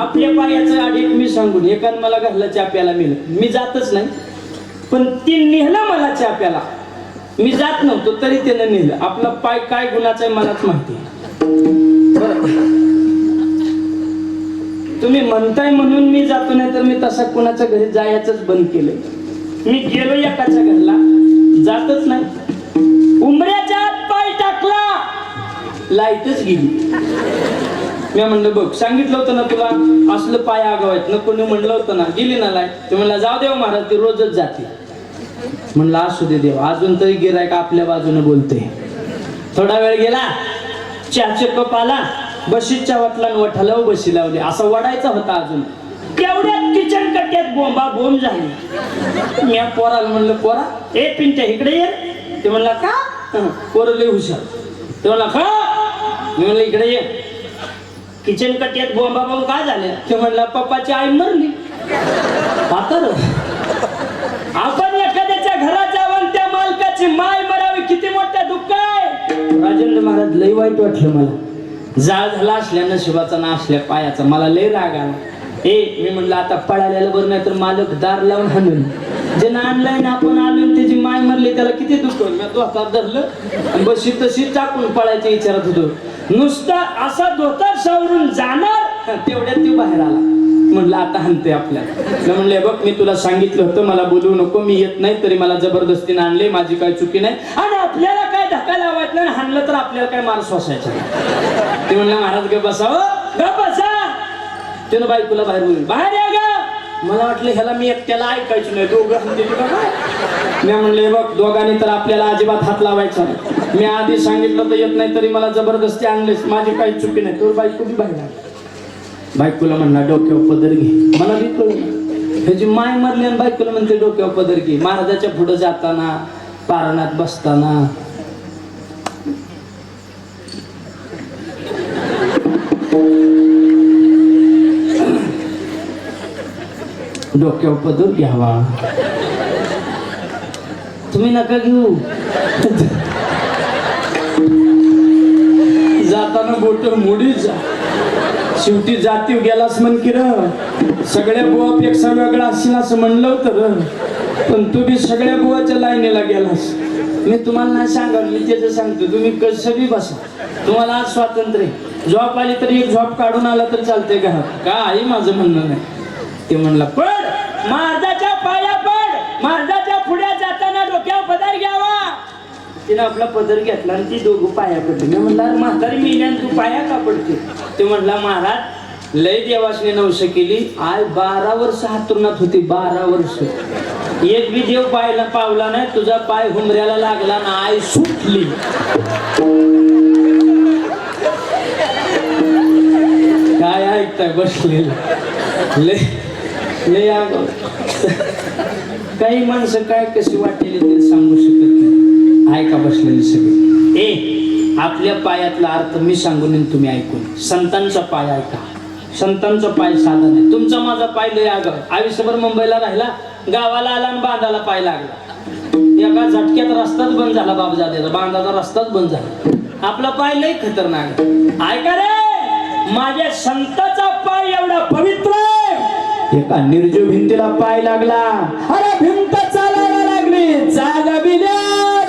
आपल्या पायाचं आडीत मी सांगून एकानं मला घरला चाप्याला प्यायला मी जातच नाही. पण ती नेहलं मला चाप्याला. मी जात नव्हतो तरी त्यानं नेलं. आपला पाय काय गुणाचा आहे मलाच माहिती तुम्ही म्हणताय म्हणून मी जातो नाही तर मी तसा कुणाच्या घरी जायचंच बंद केलंय. मी गेलो एकाच्या घरला. जातच नाही. उमऱ्याच्या आत पाय टाकला. लाईटच गेली. मी म्हणलं बघ सांगितलं होतं ना तुला असलं पाय आगाव आहेत ना कोणी म्हणलं होतं ना गेली ना लाय ते म्हणला जाऊ देव हो महाराज ती रोजच जाते. म्हणलं असू दे देव अजून तरी गिरायक आपल्या बाजूने बोलते. थोडा वेळ गेला चहाचे कप आला बशीच्या वाटला न वठाला हो बशी लावली. असा वडायचा होता अजून. तेवढ्यात किचन कट्ट्यात बोंबा बोंब झाली. मी पोराला म्हणलं पोरा ए पिंट्या इकडे ये. ते म्हणला का? हं, हुशार. ते म्हणला का मी म्हणलं इकडे ये. किचन कट्ट्यात बोंबा काय झाल्या ते म्हणला पप्पाची आई मरली. आता आपण एखाद्याच्या घरात जावं त्या मालकाची माय मरावी किती मोठ्या दुःख आहे. राजेंद्र महाराज लय वाईट वाटलं मला. जाळ झाला असल्या नशिबाचा ना असल्या पायाचा. मला लय राग आला. ए मी म्हणलं आता पळालेलं बरं नाही तर मालक दार लावून हाणून जे आणलंय ना आपण आलो आणि त्याची माय मरली त्याला किती दुःख मी धरलं बशी तशी टाकून पळायच्या विचारात होतो. नुसता असा धोतर सावरून जाणार तेवढ्यात ती बाहेर आला. म्हणलं आता हनते आपल्याला. म्हणले बघ मी तुला सांगितलं होतं मला बोलवू नको मी येत नाही तरी मला जबरदस्तीने आणले माझी काय चुकी नाही. आणि आपल्याला काय धक्का लावायचं नाही हाणलं तर आपल्याला काय मार श्वासायचा ते म्हणलं महाराज ग बसावं हो, ग बसा. त्यानं बायकोला बाहेर बोलून बाहेर या ग. मला वाटलं ह्याला मी एकट्याला ऐकायचं नाही दोघं मी म्हणले बघ दोघांनी तर आपल्याला अजिबात हात लावायचा नाही. मी आधी सांगितलं तर येत नाही तरी मला जबरदस्ती आणलेस. माझी काही चुकी नाही. तर बाईक कुठे बाहेर बायकोला म्हणला डोक्यावर पदर घे. मला बी कळलं ह्याची माय मरली आणि बायकोला म्हणते डोक्यावर पदर घे. महाराजाच्या पुढे जाताना पारणात बसताना डोक्यावर पदर घ्यावा. तुम्ही नका घेऊ. जाताना बोट मुडीच जा. शेवटी जाती गेलास म्हण की र सगळ्या बुवापेक्षा वेगळा असशील असं म्हणलं होतं पण तू बी सगळ्या बुवाच्या लाईनीला गेलास. मी तुम्हाला नाही सांगा मी त्याचं सांगतो. तुम्ही कसं बी बसा. तुम्हाला आज स्वातंत्र्य आहे. झोप आली तर एक झोप काढून आला तर चालतंय घरात काही माझं म्हणणं नाही. ते म्हणला पण महाराजाच्या पाया पड. महाराजाच्या पुढे जाताना डोक्यावर पदार घ्यावा. तिने आपला पदर घेतला आणि ती दोघं पाया पडली. मी म्हणला म्हातारी मेल्यान तू पाया का पडते? ते म्हणला महाराज लय देवासने नवश केली. आय बारा वर्ष हातुरणात होती बारा वर्ष. एक बी देव पायला पावला नाही तुझा पाय हुमऱ्याला लागला ना आय सुटली. काय ऐकताय बसलेलं? लय लय आगाऊ. काही माणसं काय कशी वाटलेली ते सांगू शकत नाही. ऐका बसलेली सगळे? ए आपल्या पायातला अर्थ मी सांगून तुम्ही ऐकून. संतांचा पाय ऐका संतांचा पाय साधन नाही. तुमचा माझा पाय लय आगाव आयुष्यभर मुंबईला राहिला गावाला आला आणि बांधाला पाय लागला. एका झटक्यात रस्ताच बंद झाला बाबजादेचा. बांधाचा रस्ताच बंद झाला. आपला पाय लय खतरनाक ऐका रे माझ्या संताचा पाय एवढा पवित्र आहे. एका निर्जीव भिंतीला पाय लागला. अरे भिंत चालायला लागली. जागा बिल्या.